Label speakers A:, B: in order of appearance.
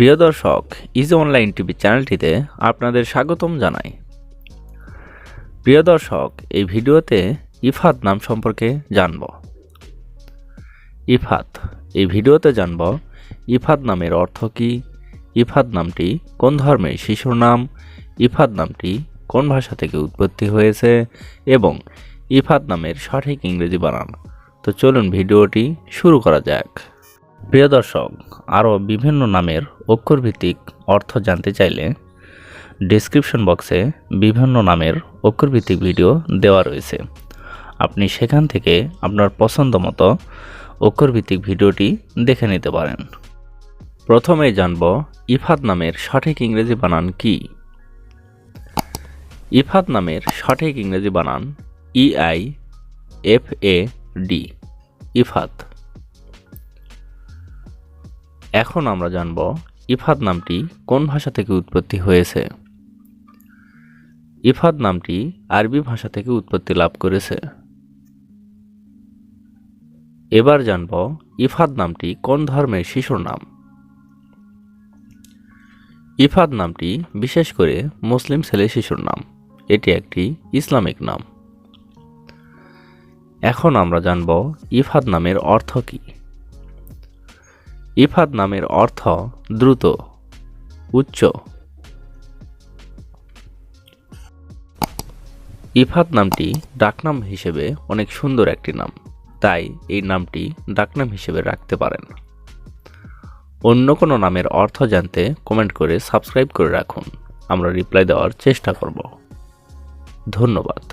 A: প্রিয় দর্শক is online TV চ্যানেলটিতে আপনাদের স্বাগতম জানাই। প্রিয় দর্শক, এই ভিডিওতে ইফাত নাম সম্পর্কে জানব। ইফাত, এই ভিডিওতে জানব ইফাত নামের অর্থ কী, ইফাত নামটি কোন ধর্মের শিশুর নাম, ইফাত নামটি কোন ভাষা থেকে উৎপত্তি হয়েছে, এবং ইফাত নামের সঠিক ইংরেজি বানান। তো চলুন ভিডিওটি শুরু করা যাক। প্রিয় দর্শক, আরও বিভিন্ন নামের অক্ষরভিত্তিক অর্থ জানতে চাইলে ডেসক্রিপশন বক্সে বিভিন্ন নামের অক্ষরভিত্তিক ভিডিও দেওয়া রয়েছে। আপনি সেখান থেকে আপনার পছন্দ মতো অক্ষরভিত্তিক ভিডিওটি দেখে নিতে পারেন। প্রথমেই জানব, ইফাত নামের সঠিক ইংরেজি বানান কি? ইফাত নামের সঠিক ইংরেজি বানান I F A D Iffat. এখন আমরা জানব ইফাত নামটি কোন ভাষা থেকে উৎপত্তি হয়েছে। ইফাত নামটি আরবি ভাষা থেকে উৎপত্তি লাভ করেছে। এবার জানব ইফাত নামটি কোন ধর্মের শিশুর নাম। ইফাত নামটি বিশেষ করে মুসলিম ছেলে শিশুর নাম। এটি একটি ইসলামিক নাম। এখন আমরা জানব ইফাত নামের অর্থ কী। ইফাত নামের অর্থ দ্রুত, উচ্চ। ইফাত নামটি ডাকনাম হিসেবে অনেক সুন্দর একটি নাম, তাই এই নামটি ডাকনাম হিসেবে রাখতে পারেন। অন্য কোনো নামের অর্থ জানতে কমেন্ট করে সাবস্ক্রাইব করে রাখুন, আমরা রিপ্লাই দেওয়ার চেষ্টা করব। ধন্যবাদ।